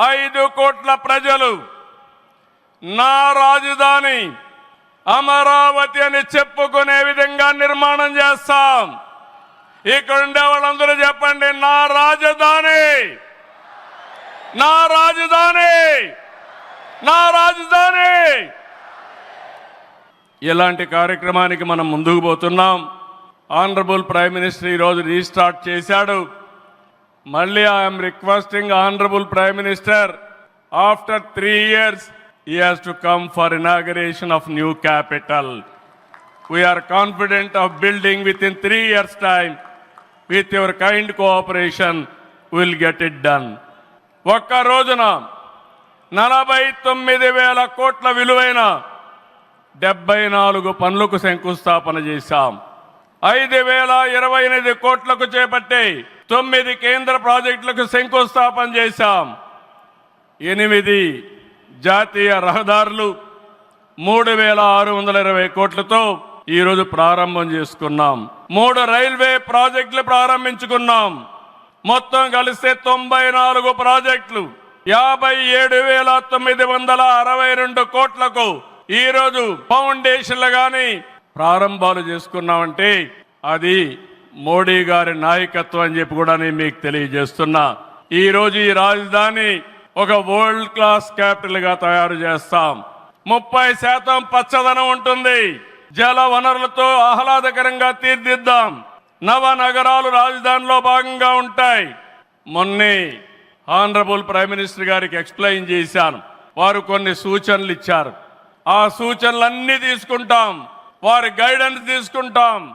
ఐదు కోట్ల ప్రజలు నా రాజధాని అమరావతి అని చెప్పుకునే విధంగా నిర్మాణం చేస్తాం. ఇక్కడ ఉండే వాళ్ళందరూ చెప్పండి నా రాజధాని! నా రాజధాని! నా రాజధాని! ఇలాంటి కార్యక్రమానికి మనం ముందుకు పోతున్నాం. ఆనరబుల్ ప్రైమ్ మినిస్టర్ ఈరోజు రీస్టార్ట్ చేశాడు. మళ్ళీ I'm requesting honourable prime minister after three years he has to come for inauguration of new capital we are confident of building with in three years time with your kind cooperation will get it done ఒక్క రోజున నలభై తొమ్మిది వేల కోట్ల విలువైన డెబ్బై నాలుగు పనులకు శంకుస్థాపన చేశాం. ఐదు వేల ఇరవై ఎనిమిది కోట్లకు చేపట్టే తొమ్మిది కేంద్ర ప్రాజెక్టులకు శంకుస్థాపన చేశాం. ఎనిమిది జాతీయ రహదారులు మూడు వేల ఆరు వందల ఇరవై కోట్లతో ఈరోజు ప్రారంభం చేసుకున్నాం. మూడు రైల్వే ప్రాజెక్టులు ప్రారంభించుకున్నాం. మొత్తం కలిస్తే తొంభై నాలుగు ప్రాజెక్టులు యాభై ఏడు వేల తొమ్మిది వందల అరవై రెండు కోట్లకు ఈరోజు ఫౌండేషన్లు కానీ ప్రారంభాలు చేసుకున్నామంటే అది మోడీ గారి నాయకత్వం అని చెప్పి కూడా నేను మీకు తెలియజేస్తున్నా. ఈరోజు ఈ రాజధాని ఒక వరల్డ్ క్లాస్ క్యాపిటల్గా తయారు చేస్తాం. ముప్పై శాతం పచ్చదనం ఉంటుంది. జల వనరులతో ఆహ్లాదకరంగా తీర్దిద్దాం. నవ నగరాలు రాజధానిలో భాగంగా ఉంటాయి. మొన్నే ఆనరబుల్ ప్రైమ్ మినిస్టర్ గారికి ఎక్స్ప్లెయిన్ చేశాను. వారు కొన్ని సూచనలు ఇచ్చారు. ఆ సూచనలన్నీ తీసుకుంటాం. వారి గైడెన్స్ తీసుకుంటాం.